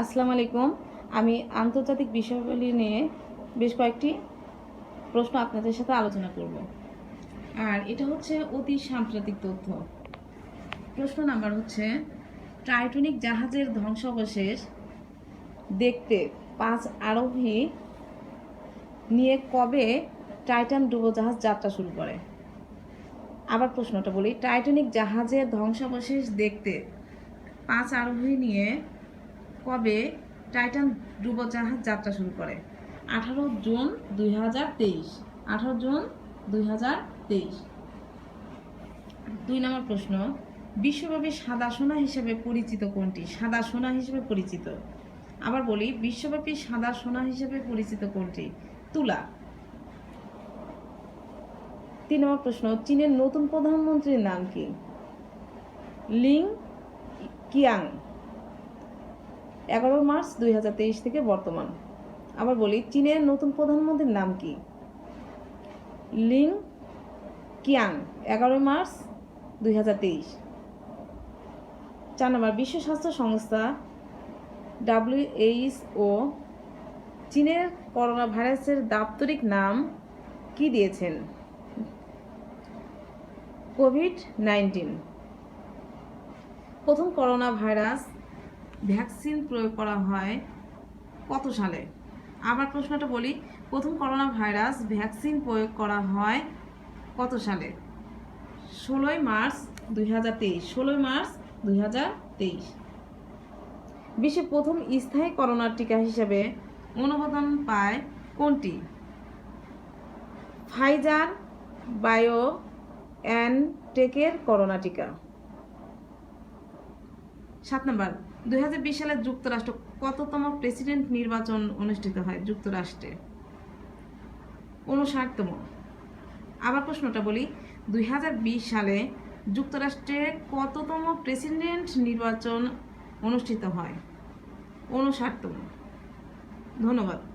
আসসালামু আলাইকুম। আমি আন্তর্জাতিক বিষয়াবলী নিয়ে বেশ কয়েকটি প্রশ্ন আপনাদের সাথে আলোচনা করব। আর এটা হচ্ছে অতি সাম্প্রতিক তথ্য। প্রশ্ন নাম্বার হচ্ছে, টাইটনিক জাহাজের ধ্বংসাবশেষ দেখতে পাঁচ আরোহী নিয়ে কবে টাইটান ডুবোজাহাজ যাত্রা শুরু করে? আবার প্রশ্নটা বলি, টাইটানিক জাহাজের ধ্বংসাবশেষ দেখতে পাঁচ আরোহী নিয়ে কবে টাইটান ডুবোজাহাজ যাত্রা শুরু করে? আঠারো জুন দুই হাজার তেইশ। আঠারো জুন দুই হাজার তেইশ। দুই নম্বর প্রশ্ন, বিশ্বব্যাপী সাদা সোনা হিসেবে পরিচিত কোনটি? সাদা সোনা হিসেবে পরিচিত। আবার বলি, বিশ্বব্যাপী সাদা সোনা হিসেবে পরিচিত কোনটি? তুলা। তিন নম্বর প্রশ্ন, চীনের নতুন প্রধানমন্ত্রীর নাম কি? Ling Qiang. এগারো মার্চ দুই হাজার তেইশ থেকে বর্তমান। আবার বলি, চীনের নতুন প্রধানমন্ত্রীর নাম কি? লিং কিয়াং, এগারো মার্চ দুই চার নম্বর, বিশ্ব স্বাস্থ্য সংস্থা ডাব্লিউএইচও চীনের করোনা ভাইরাসের দাপ্তরিক নাম কি দিয়েছেন? Covid nineteen. প্রথম করোনা ভাইরাস ভ্যাকসিন প্রয়োগ করা হয় কত সালে? আবার প্রশ্নটা বলি, প্রথম করোনা ভাইরাস ভ্যাকসিন প্রয়োগ করা হয় কত সালে? ষোলোই মার্চ দুই হাজার তেইশ, ষোলোই মার্চ দুই হাজার তেইশ। প্রথম স্থায়ী করোনার টিকা হিসেবে অনুমোদন পায় কোনটি? ফাইজার বায়ো অ্যানটেকের করোনা টিকা। সাত নম্বর, দুই হাজার বিশ সালে যুক্তরাষ্ট্র কততম প্রেসিডেন্ট নির্বাচন অনুষ্ঠিত হয় যুক্তরাষ্ট্রে? উনষাটতম আবার প্রশ্নটা বলি, দুই হাজার বিশ সালে যুক্তরাষ্ট্রে কততম প্রেসিডেন্ট নির্বাচন অনুষ্ঠিত হয়? উনষাটতম ধন্যবাদ।